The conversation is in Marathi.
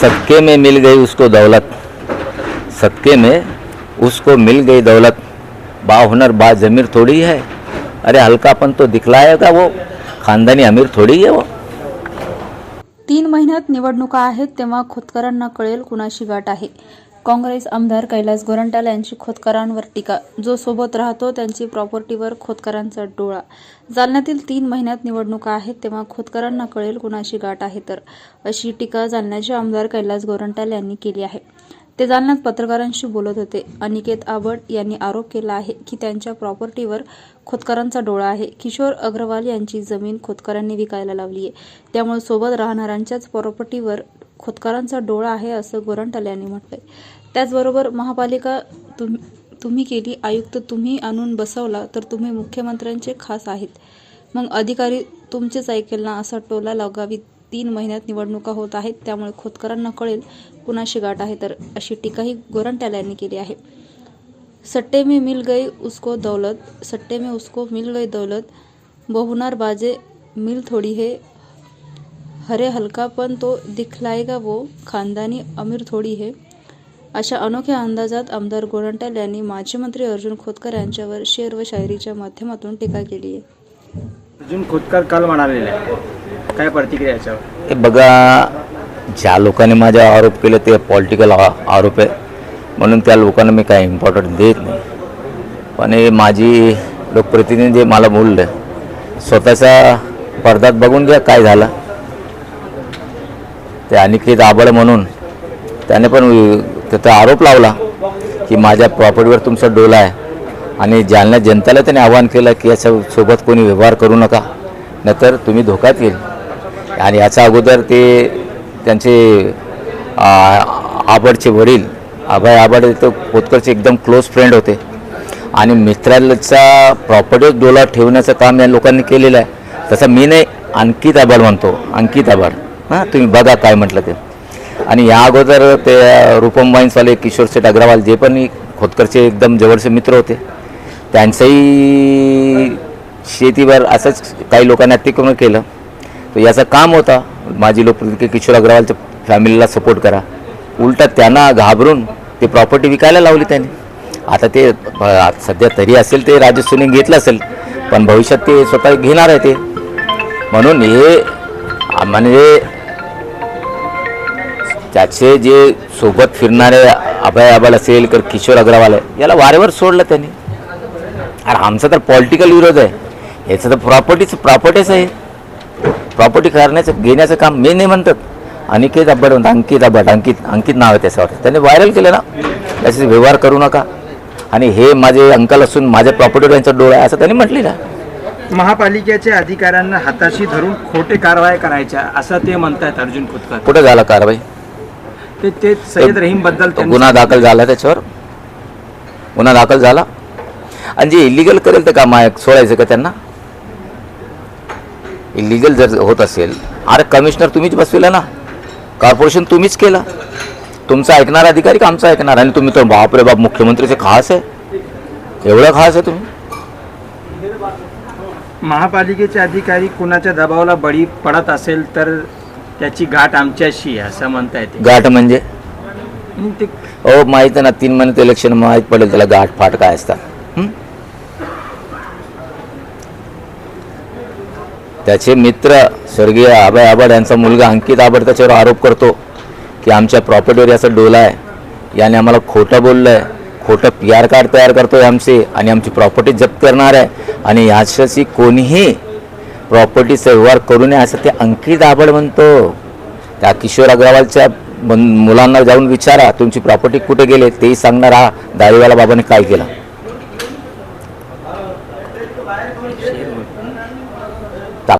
सदके में मिल गई उसको दौलत। सदके में उसको मिल गई दौलत। बा हुनर बा जमीर थोड़ी है। अरे हल्कापन तो दिखलाएगा वो। खानदानी अमीर थोड़ी है वो। तीन महिन्यात निवडणुका आहेत तेव्हा खोतकरांना कळेल कुणाशी गाठ आहे. काँग्रेस आमदार कैलास गोरंटाल यांची खोतकरांवर टीका. जो सोबत राहतो त्यांची प्रॉपर्टीवर खोतकरांचा डोळा. जालन्यातील तीन महिन्यात निवडणुका आहेत तेव्हा खोतकरांना कळेल कुणाशी गाठ आहे तर. अशी टीका जालन्याचे आमदार कैलास गोरंटाल यांनी केली आहे. ते जालन्यात पत्रकारांशी बोलत होते. अनिकेत आबड यांनी आरोप केला आहे की त्यांच्या प्रॉपर्टीवर खोतकरांचा डोळा आहे. किशोर अग्रवाल यांची जमीन खोतकरांनी विकायला लावली आहे त्यामुळे सोबत राहणाऱ्यांच्याच प्रॉपर्टीवर खोतकरांचा डोळा आहे असं गोरंट्याल यांनी म्हटलंय. त्याचबरोबर महापालिका तुम तुम्ही केली आयुक्त तुम्ही आणून बसवला तर तुम्ही मुख्यमंत्र्यांचे खास आहेत. मग अधिकारी तुमचेच ऐकेल ना असा टोला लगावी तीन महिन्यात निवडणुका होत आहेत त्यामुळे खोतकरांना कळेल कुणाशी गाठ आहे तर अशी टीकाही गोरंट्याला यांनी केली आहे. सट्टे में मिल गई उसको दौलत सट्टे में उसको मिल गई दौलत बहुनार बाजे मिल थोड़ी है हरे हलकापन तो दिखलाएगा वो. खानदानी अमीर थोडी है. अशा अनोख्या अंदाजात आमदार गोरंट्याल यांनी माजी मंत्री अर्जुन खोतकर यांच्यावर शेर व शायरीच्या माध्यमातून टीका केली आहे. अर्जुन खोतकर काल म्हणालेले आहे. काय प्रतिक्रिया याच्यावर? हे बघा ज्या लोकांनी माझे आरोप केले ते पॉलिटिकल आरोप आहे. म्हणून त्या लोकांना मी काही इम्पॉर्टंट देत नाही. पण हे माझी लोकप्रतिनिधी जे मला बोलले स्वतःच्या पडद्यात बघून घ्या काय झालं. ते अनिकेत आबळ म्हणून त्याने पण त्याचा आरोप लावला की माझ्या प्रॉपर्टीवर तुमचा डोला आहे. आणि जालन्यात जनतेला त्याने आवाहन केलं की याच्या सोबत कोणी व्यवहार करू नका नाहीतर तुम्ही धोक्यात येईल. आणि याच्या अगोदर ते त्यांचे आबडचे वडील अभय आबड तर खोतकरचे एकदम क्लोज फ्रेंड होते. आणि मित्राचा प्रॉपर्टीवर डोला ठेवण्याचं काम या लोकांनी केलेलं आहे. तसं मी नाही अंकित आबाड म्हणतो अंकित आबाड. हां तुम्ही बघा काय म्हटलं ते. आणि या अगोदर ते रुपम वाईन्सवाले किशोर शेठ अग्रवाल जे पण खोतकरचे एकदम जवळचे मित्र होते त्यांचंही शेतीवर असंच काही लोकांनी अतिक्रमण केलं. तर याचं काम होता माझी लोकप्रतिनिधी किशोर अग्रवालच्या फॅमिलीला सपोर्ट करा. उलटा त्यांना घाबरून ते प्रॉपर्टी विकायला लावली त्यांनी. आता ते सध्या तरी असेल ते राजस्थानी घेतलं असेल पण भविष्यात ते स्वतः घेणार आहे ते. म्हणून हे म्हणजे त्याचे जे सोबत फिरणारे अभय आबाल असेल तर किशोर अग्रवाल आहे याला वारेवर सोडलं त्यांनी. अरे आमचा तर पॉलिटिकल विरोध आहे. याचं तर प्रॉपर्टीचं प्रॉपर्टीच आहे. प्रॉपर्टी करण्याचं घेण्याचं काम मी नाही म्हणतात. अनिकेत अब्बड म्हणतात अंकित अब्बड अंकित अंकित नाव आहे त्याच्यावर त्याने व्हायरल केलं ना. त्याचे व्यवहार करू नका. आणि हे माझे अंकल असून माझ्या प्रॉपर्टीवर यांचा डोळा आहे असं त्यांनी म्हटली ना. महापालिकेच्या अधिकाऱ्यांना हाताशी धरून खोटे कारवाया करायच्या असं ते म्हणतायत अर्जुन खोतकर. कुठं झाला कारवाई? ते ते सय्यद रहीमबद्दल तो गुन्हा दाखल झाला त्याच्यावर? गुन्हा दाखल झाला? आणि जे इलिगल करेल तर का माय सोडायचं का त्यांना? इलिगल जर होत असेल अरे कमिशनर तुम्हीच बसविलं ना. कॉर्पोरेशन तुम्हीच केलं. तुमचा ऐकणार अधिकारी का आमचा ऐकणार? आणि तुम्ही तर बापरे बाप मुख्यमंत्रीचे खास आहे. एवढं खास आहे तुम्ही? महापालिकेचे अधिकारी कुणाच्या दबावाला बळी पडत असेल तर त्याची गाठ आमच्याशी आहे असं म्हणताय ते. गाठ म्हणजे? आणि ते हो माहीत ना तीन महिन्यात इलेक्शन माहीत पडेल त्याला गाठ फाट काय असतात हं? त्याचे मित्र स्वर्गीय अभय आबड यांचा मुलगा अंकित आबड त्याच्यावर आरोप करतो की आमच्या प्रॉपर्टीवर याचा डोला आहे. याने आम्हाला खोटं बोललं आहे खोटं पी आर कार्ड तयार करतोय आमचे आणि आमची प्रॉपर्टी जप्त करणार आहे. आणि याच्याशी कोणीही प्रॉपर्टीचा व्यवहार करू नये असं ते अंकित आबड म्हणतो. त्या किशोर अग्रवालच्या मुलांना जाऊन विचारा तुमची प्रॉपर्टी कुठे गेले तेही सांगणार हा दाढीवाला बाबाने काय केलं?